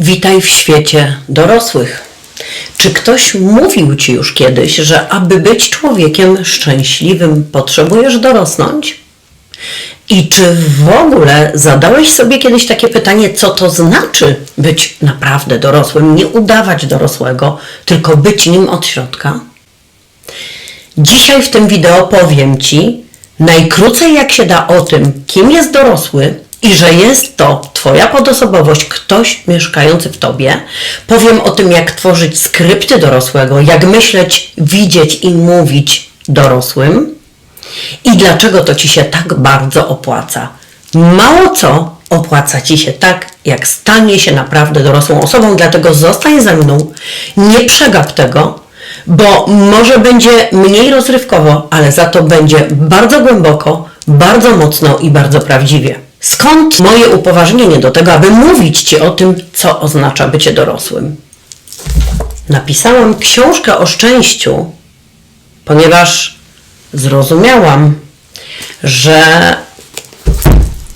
Witaj w świecie dorosłych. Czy ktoś mówił ci już kiedyś, że aby być człowiekiem szczęśliwym, potrzebujesz dorosnąć? I czy w ogóle zadałeś sobie kiedyś takie pytanie, co to znaczy być naprawdę dorosłym? Nie udawać dorosłego, tylko być nim od środka? Dzisiaj w tym wideo powiem Ci najkrócej jak się da o tym, kim jest dorosły i że jest to Twoja podosobowość, ktoś mieszkający w Tobie. Powiem o tym, jak tworzyć skrypty dorosłego, jak myśleć, widzieć i mówić dorosłym i dlaczego to Ci się tak bardzo opłaca. Mało co opłaca Ci się tak, jak stanie się naprawdę dorosłą osobą, dlatego zostań ze mną, nie przegap tego, bo może będzie mniej rozrywkowo, ale za to będzie bardzo głęboko, bardzo mocno i bardzo prawdziwie. Skąd moje upoważnienie do tego, aby mówić Ci o tym, co oznacza bycie dorosłym? Napisałam książkę o szczęściu, ponieważ zrozumiałam, że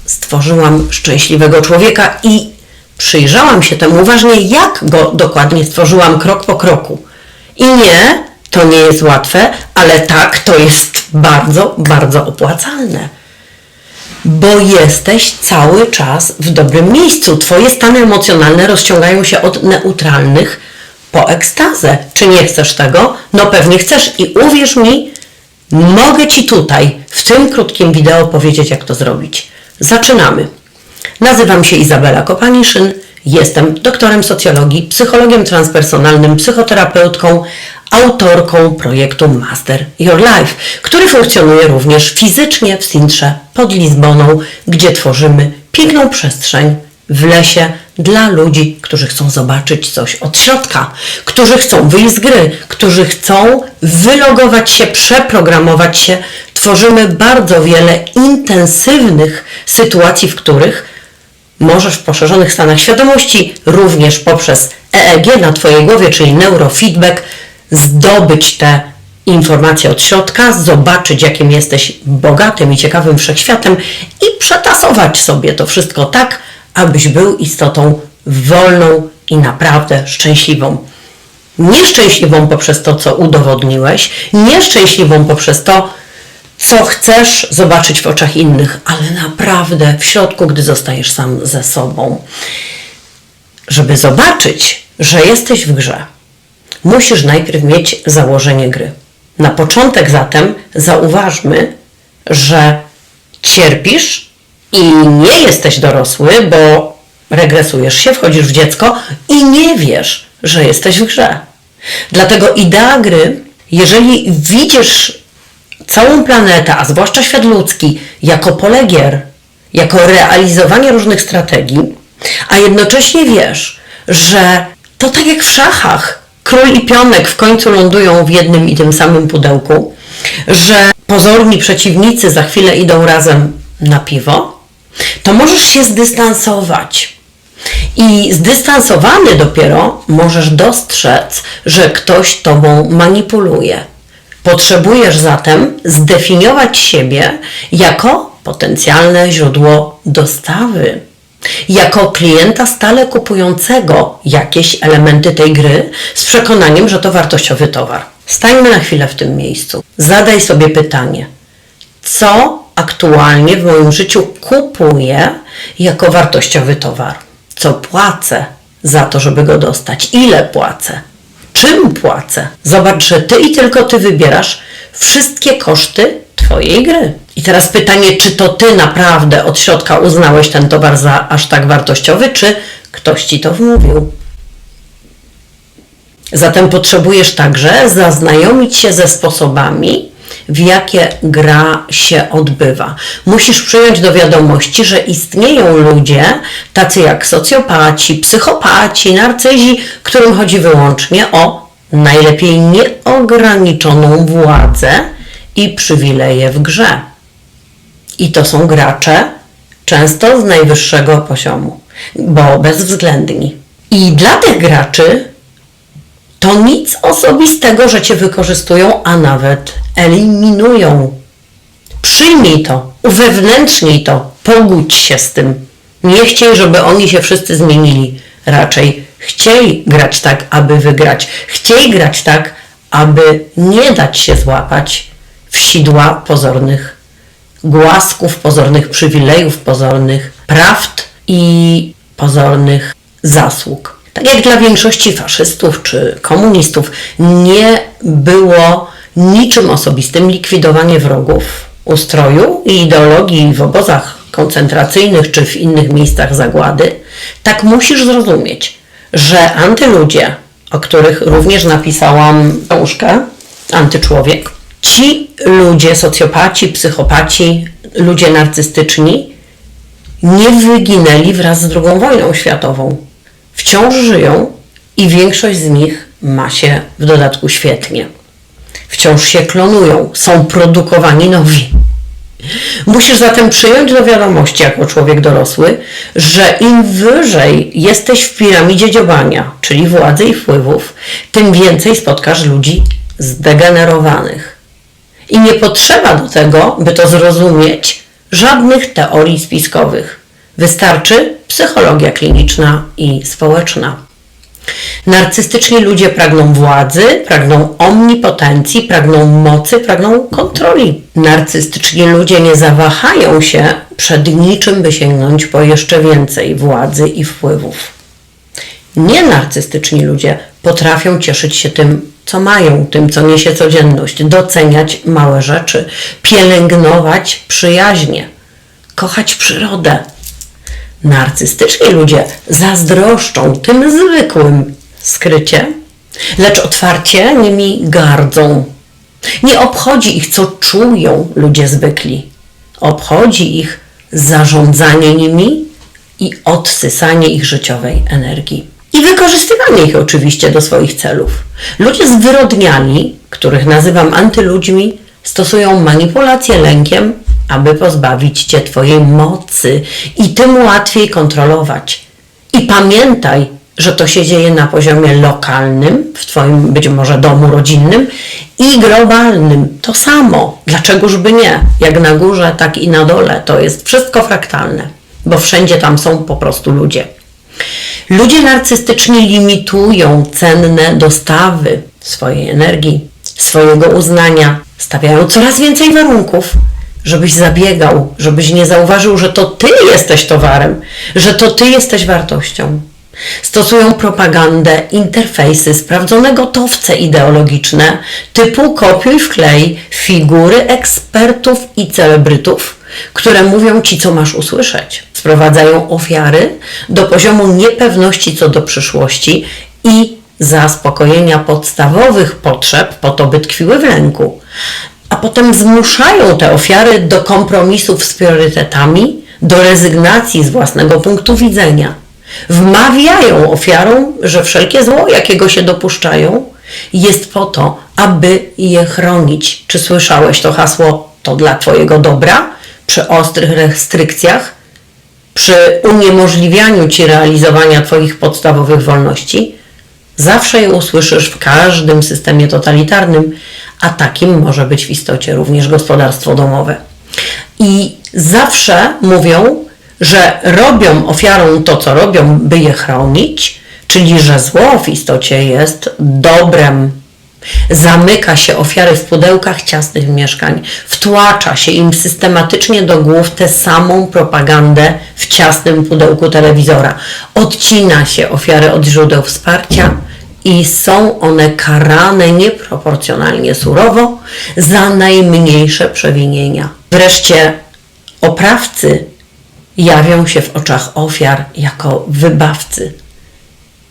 stworzyłam szczęśliwego człowieka i przyjrzałam się temu uważnie, jak go dokładnie stworzyłam krok po kroku. I nie, to nie jest łatwe, ale tak, to jest bardzo, bardzo opłacalne. Bo jesteś cały czas w dobrym miejscu. Twoje stany emocjonalne rozciągają się od neutralnych po ekstazę. Czy nie chcesz tego? No pewnie chcesz i uwierz mi, mogę Ci tutaj, w tym krótkim wideo powiedzieć, jak to zrobić. Zaczynamy. Nazywam się Izabela Kopaniszyn, jestem doktorem socjologii, psychologiem transpersonalnym, psychoterapeutką, autorką projektu Master Your Life, który funkcjonuje również fizycznie w Sintrze pod Lizboną, gdzie tworzymy piękną przestrzeń w lesie dla ludzi, którzy chcą zobaczyć coś od środka, którzy chcą wyjść z gry, którzy chcą wylogować się, przeprogramować się. Tworzymy bardzo wiele intensywnych sytuacji, w których możesz w poszerzonych stanach świadomości, również poprzez EEG na Twojej głowie, czyli neurofeedback, zdobyć te informacje od środka, zobaczyć, jakim jesteś bogatym i ciekawym wszechświatem i przetasować sobie to wszystko tak, abyś był istotą wolną i naprawdę szczęśliwą. Nieszczęśliwą poprzez to, co udowodniłeś, nieszczęśliwą poprzez to, co chcesz zobaczyć w oczach innych, ale naprawdę w środku, gdy zostajesz sam ze sobą. Żeby zobaczyć, że jesteś w grze, musisz najpierw mieć założenie gry. Na początek zatem zauważmy, że cierpisz i nie jesteś dorosły, bo regresujesz się, wchodzisz w dziecko i nie wiesz, że jesteś w grze. Dlatego idea gry, jeżeli widzisz całą planetę, a zwłaszcza świat ludzki, jako pole gier, jako realizowanie różnych strategii, a jednocześnie wiesz, że to tak jak w szachach, król i pionek w końcu lądują w jednym i tym samym pudełku, że pozorni przeciwnicy za chwilę idą razem na piwo, to możesz się zdystansować. I zdystansowany dopiero możesz dostrzec, że ktoś tobą manipuluje. Potrzebujesz zatem zdefiniować siebie jako potencjalne źródło dostawy, jako klienta stale kupującego jakieś elementy tej gry z przekonaniem, że to wartościowy towar. Stańmy na chwilę w tym miejscu. Zadaj sobie pytanie, co aktualnie w moim życiu kupuję jako wartościowy towar? Co płacę za to, żeby go dostać? Ile płacę? Czym płacę? Zobacz, że ty i tylko ty wybierasz wszystkie koszty twojej gry. I teraz pytanie, czy to ty naprawdę od środka uznałeś ten towar za aż tak wartościowy, czy ktoś ci to wmówił? Zatem potrzebujesz także zaznajomić się ze sposobami, w jakie gra się odbywa. Musisz przyjąć do wiadomości, że istnieją ludzie, tacy jak socjopaci, psychopaci, narcyzi, którym chodzi wyłącznie o najlepiej nieograniczoną władzę i przywileje w grze. I to są gracze często z najwyższego poziomu, bo bezwzględni. I dla tych graczy to nic osobistego, że cię wykorzystują, a nawet eliminują. Przyjmij to, uwewnętrznij to, pogódź się z tym. Nie chciej, żeby oni się wszyscy zmienili. Raczej chcieli grać tak, aby wygrać. Chcieli grać tak, aby nie dać się złapać w sidła pozornych głasków, pozornych przywilejów, pozornych prawd i pozornych zasług. Tak jak dla większości faszystów czy komunistów nie było niczym osobistym likwidowanie wrogów ustroju i ideologii w obozach koncentracyjnych czy w innych miejscach zagłady, tak musisz zrozumieć, że antyludzie, o których również napisałam książkę, Antyczłowiek, ci ludzie, socjopaci, psychopaci, ludzie narcystyczni, nie wyginęli wraz z II wojną światową. Wciąż żyją i większość z nich ma się w dodatku świetnie. Wciąż się klonują, są produkowani nowi. Musisz zatem przyjąć do wiadomości jako człowiek dorosły, że im wyżej jesteś w piramidzie dziobania, czyli władzy i wpływów, tym więcej spotkasz ludzi zdegenerowanych. I nie potrzeba do tego, by to zrozumieć, żadnych teorii spiskowych. Wystarczy psychologia kliniczna i społeczna. Narcystyczni ludzie pragną władzy, pragną omnipotencji, pragną mocy, pragną kontroli. Narcystyczni ludzie nie zawahają się przed niczym, by sięgnąć po jeszcze więcej władzy i wpływów. Nienarcystyczni ludzie potrafią cieszyć się tym, co mają, tym, co niesie codzienność, doceniać małe rzeczy, pielęgnować przyjaźnie, kochać przyrodę. Narcystyczni ludzie zazdroszczą tym zwykłym skrycie, lecz otwarcie nimi gardzą. Nie obchodzi ich, co czują ludzie zwykli. Obchodzi ich zarządzanie nimi i odsysanie ich życiowej energii. I wykorzystywanie ich oczywiście do swoich celów. Ludzie zwyrodniali, których nazywam antyludźmi, stosują manipulację lękiem, aby pozbawić cię twojej mocy i tym łatwiej kontrolować. I pamiętaj, że to się dzieje na poziomie lokalnym, w twoim być może domu rodzinnym i globalnym. To samo. Dlaczegoż by nie? Jak na górze, tak i na dole. To jest wszystko fraktalne, bo wszędzie tam są po prostu ludzie. Ludzie narcystyczni limitują cenne dostawy swojej energii, swojego uznania, stawiają coraz więcej warunków, żebyś zabiegał, żebyś nie zauważył, że to ty jesteś towarem, że to ty jesteś wartością. Stosują propagandę, interfejsy, sprawdzone gotowce ideologiczne typu kopiuj wklej figury ekspertów i celebrytów, które mówią ci, co masz usłyszeć. Sprowadzają ofiary do poziomu niepewności co do przyszłości i zaspokojenia podstawowych potrzeb po to, by tkwiły w lęku. A potem zmuszają te ofiary do kompromisów z priorytetami, do rezygnacji z własnego punktu widzenia. Wmawiają ofiarom, że wszelkie zło, jakiego się dopuszczają, jest po to, aby je chronić. Czy słyszałeś to hasło? To dla Twojego dobra? Przy ostrych restrykcjach? Przy uniemożliwianiu Ci realizowania Twoich podstawowych wolności? Zawsze je usłyszysz w każdym systemie totalitarnym, a takim może być w istocie również gospodarstwo domowe. I zawsze mówią, że robią ofiarą to, co robią, by je chronić, czyli że zło w istocie jest dobrem. Zamyka się ofiary w pudełkach ciasnych mieszkań, wtłacza się im systematycznie do głów tę samą propagandę w ciasnym pudełku telewizora. Odcina się ofiary od źródeł wsparcia i są one karane nieproporcjonalnie surowo za najmniejsze przewinienia. Wreszcie oprawcy jawią się w oczach ofiar jako wybawcy.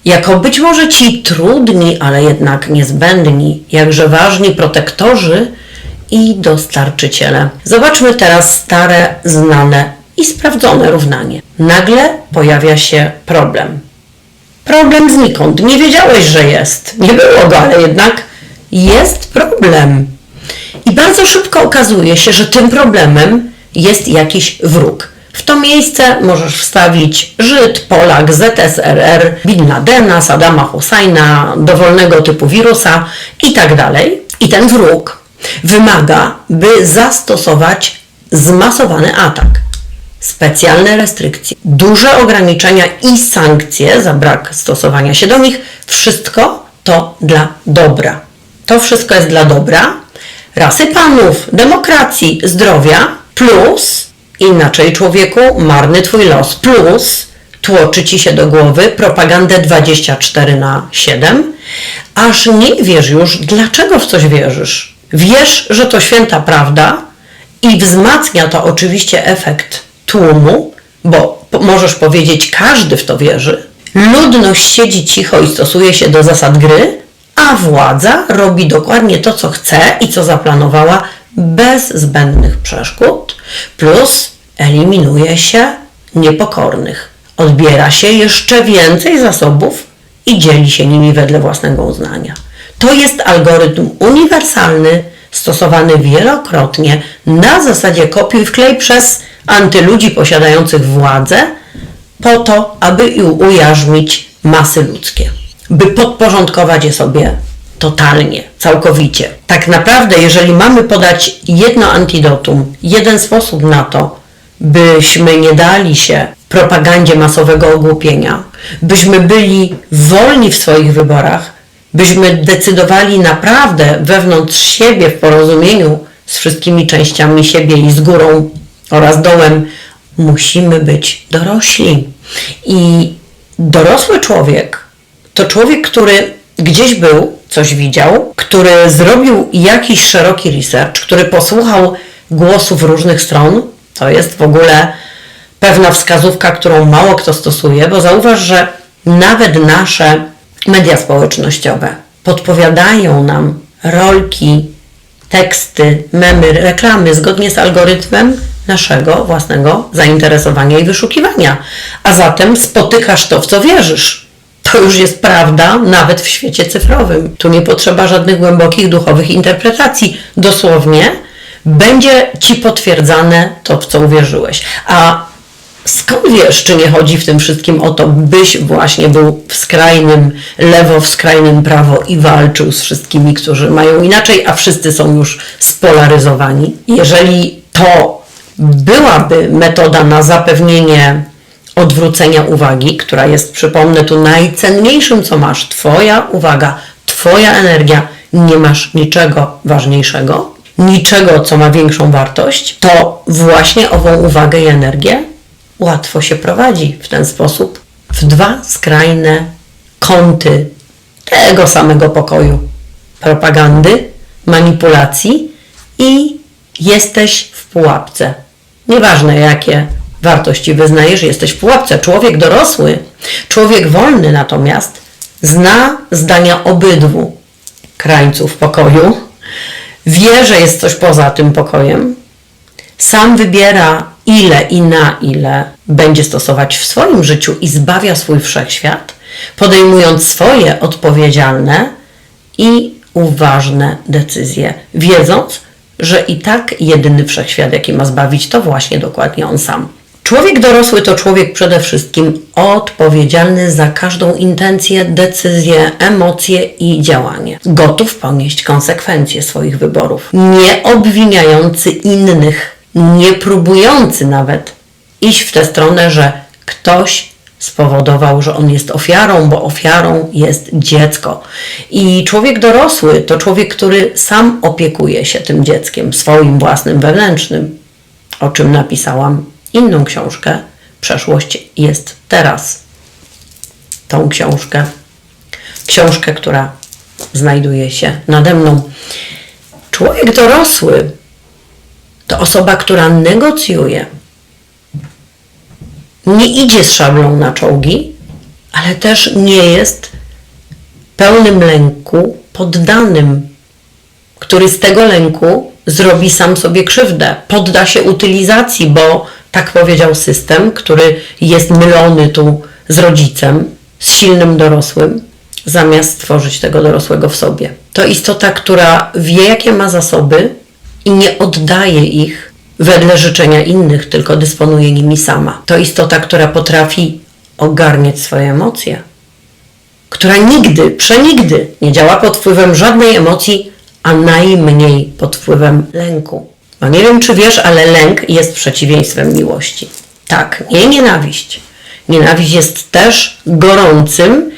Jako być może ci trudni, ale jednak niezbędni, jakże ważni protektorzy i dostarczyciele. Zobaczmy teraz stare, znane i sprawdzone równanie. Nagle pojawia się problem. Problem znikąd. Nie wiedziałeś, że jest. Nie było go, ale jednak jest problem. I bardzo szybko okazuje się, że tym problemem jest jakiś wróg. W to miejsce możesz wstawić Żyd, Polak, ZSRR, Bin Ladena, Saddama Husajna, dowolnego typu wirusa i tak. I ten wróg wymaga, by zastosować zmasowany atak. specjalne restrykcje, duże ograniczenia i sankcje za brak stosowania się do nich, wszystko to dla dobra. To wszystko jest dla dobra rasy panów, demokracji, zdrowia, plus inaczej człowieku, marny twój los, plus tłoczy ci się do głowy propagandę 24 na 7, aż nie wiesz już, dlaczego w coś wierzysz. Wiesz, że to święta prawda i wzmacnia to oczywiście efekt tłumu, bo możesz powiedzieć, każdy w to wierzy. Ludność siedzi cicho i stosuje się do zasad gry, a władza robi dokładnie to, co chce i co zaplanowała bez zbędnych przeszkód, plus eliminuje się niepokornych. Odbiera się jeszcze więcej zasobów i dzieli się nimi wedle własnego uznania. To jest algorytm uniwersalny, stosowany wielokrotnie na zasadzie kopiuj wklej przez antyludzi posiadających władzę, po to, aby ujarzmić masy ludzkie, by podporządkować je sobie totalnie, całkowicie. Tak naprawdę, jeżeli mamy podać jedno antidotum, jeden sposób na to, byśmy nie dali się propagandzie masowego ogłupienia, byśmy byli wolni w swoich wyborach, byśmy decydowali naprawdę wewnątrz siebie w porozumieniu z wszystkimi częściami siebie i z górą oraz dołem, musimy być dorośli. I dorosły człowiek to człowiek, który gdzieś był, coś widział, który zrobił jakiś szeroki research, który posłuchał głosów różnych stron. To jest w ogóle pewna wskazówka, którą mało kto stosuje, bo zauważ, że nawet nasze media społecznościowe podpowiadają nam rolki, teksty, memy, reklamy zgodnie z algorytmem naszego własnego zainteresowania i wyszukiwania. A zatem spotykasz to, w co wierzysz. To już jest prawda nawet w świecie cyfrowym. Tu nie potrzeba żadnych głębokich duchowych interpretacji. Dosłownie będzie ci potwierdzane to, w co uwierzyłeś. A skąd wiesz, czy nie chodzi w tym wszystkim o to, byś właśnie był w skrajnym lewo, w skrajnym prawo i walczył z wszystkimi, którzy mają inaczej, a wszyscy są już spolaryzowani? Jeżeli to byłaby metoda na zapewnienie odwrócenia uwagi, która jest, przypomnę, tu najcenniejszym, co masz, Twoja uwaga, Twoja energia, nie masz niczego ważniejszego, niczego, co ma większą wartość, to właśnie ową uwagę i energię łatwo się prowadzi w ten sposób w dwa skrajne kąty tego samego pokoju. Propagandy, manipulacji i jesteś w pułapce. Nieważne jakie wartości wyznajesz, jesteś w pułapce. Człowiek dorosły, człowiek wolny natomiast zna zdania obydwu krańców pokoju, wie, że jest coś poza tym pokojem, sam wybiera ile i na ile będzie stosować w swoim życiu i zbawia swój wszechświat, podejmując swoje odpowiedzialne i uważne decyzje, wiedząc, że i tak jedyny wszechświat, jaki ma zbawić, to właśnie dokładnie on sam. Człowiek dorosły to człowiek przede wszystkim odpowiedzialny za każdą intencję, decyzję, emocje i działanie. Gotów ponieść konsekwencje swoich wyborów. Nie obwiniający innych, nie próbujący nawet iść w tę stronę, że ktoś spowodował, że on jest ofiarą, bo ofiarą jest dziecko. I człowiek dorosły to człowiek, który sam opiekuje się tym dzieckiem, swoim własnym wewnętrznym, o czym napisałam inną książkę. Przeszłość jest teraz. Tą książkę. Książkę, która znajduje się nade mną. Człowiek dorosły to osoba, która negocjuje. Nie idzie z szablą na czołgi, ale też nie jest pełnym lęku poddanym, który z tego lęku zrobi sam sobie krzywdę, podda się utylizacji, bo tak powiedział system, który jest mylony tu z rodzicem, z silnym dorosłym, zamiast stworzyć tego dorosłego w sobie. To istota, która wie, jakie ma zasoby i nie oddaje ich wedle życzenia innych, tylko dysponuje nimi sama. To istota, która potrafi ogarniać swoje emocje, która nigdy, przenigdy nie działa pod wpływem żadnej emocji, a najmniej pod wpływem lęku. No nie wiem, czy wiesz, ale lęk jest przeciwieństwem miłości. Tak, nie nienawiść. Nienawiść jest też gorącym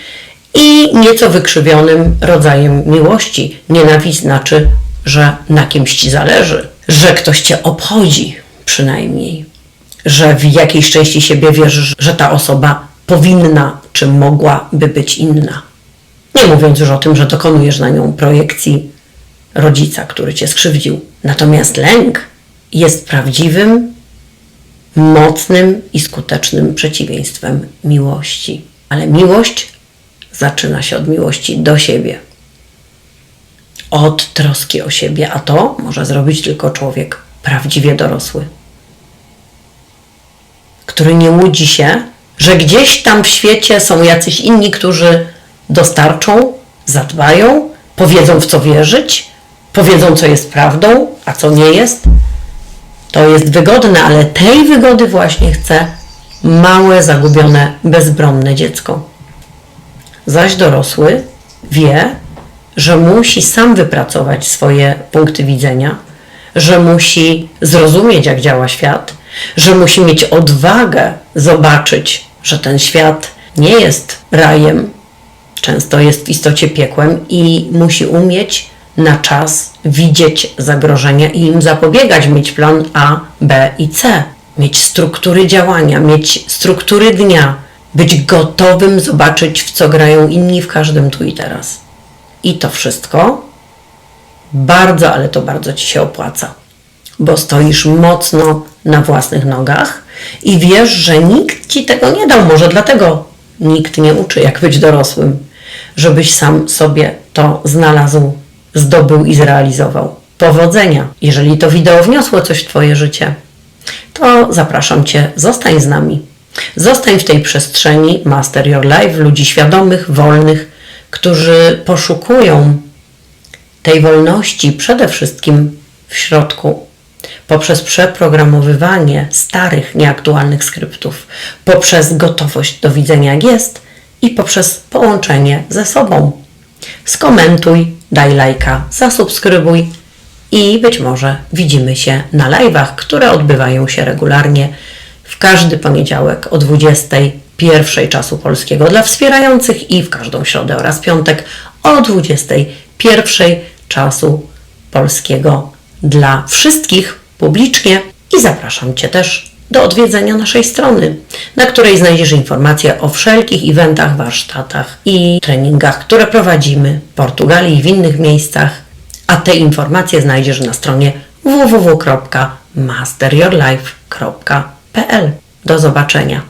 i nieco wykrzywionym rodzajem miłości. Nienawiść znaczy, że na kimś ci zależy, że ktoś cię obchodzi przynajmniej, że w jakiejś części siebie wierzysz, że ta osoba powinna czy mogłaby być inna. Nie mówiąc już o tym, że dokonujesz na nią projekcji rodzica, który cię skrzywdził. Natomiast lęk jest prawdziwym, mocnym i skutecznym przeciwieństwem miłości. Ale miłość zaczyna się od miłości do siebie. Od troski o siebie, a to może zrobić tylko człowiek prawdziwie dorosły, który nie łudzi się, że gdzieś tam w świecie są jacyś inni, którzy dostarczą, zadbają, powiedzą w co wierzyć, powiedzą co jest prawdą, a co nie jest. To jest wygodne, ale tej wygody właśnie chce małe, zagubione, bezbronne dziecko. Zaś dorosły wie, że musi sam wypracować swoje punkty widzenia, że musi zrozumieć, jak działa świat, że musi mieć odwagę zobaczyć, że ten świat nie jest rajem, często jest w istocie piekłem i musi umieć na czas widzieć zagrożenia i im zapobiegać, mieć plan A, B i C, mieć struktury działania, mieć struktury dnia, być gotowym zobaczyć, w co grają inni w każdym tu i teraz. I to wszystko bardzo, ale to bardzo ci się opłaca, bo stoisz mocno na własnych nogach i wiesz, że nikt ci tego nie dał. Może dlatego nikt nie uczy, jak być dorosłym, żebyś sam sobie to znalazł, zdobył i zrealizował. Powodzenia! Jeżeli to wideo wniosło coś w Twoje życie, to zapraszam Cię, zostań z nami. Zostań w tej przestrzeni Master Your Life, ludzi świadomych, wolnych, którzy poszukują tej wolności przede wszystkim w środku, poprzez przeprogramowywanie starych, nieaktualnych skryptów, poprzez gotowość do widzenia jak jest i poprzez połączenie ze sobą. Skomentuj, daj lajka, zasubskrybuj i być może widzimy się na live'ach, które odbywają się regularnie w każdy poniedziałek o 21 czasu polskiego dla wspierających i w każdą środę oraz piątek o 21 czasu polskiego dla wszystkich publicznie. I zapraszam Cię też do odwiedzenia naszej strony, na której znajdziesz informacje o wszelkich eventach, warsztatach i treningach, które prowadzimy w Portugalii i w innych miejscach, a te informacje znajdziesz na stronie www.masteryourlife.pl. Do zobaczenia.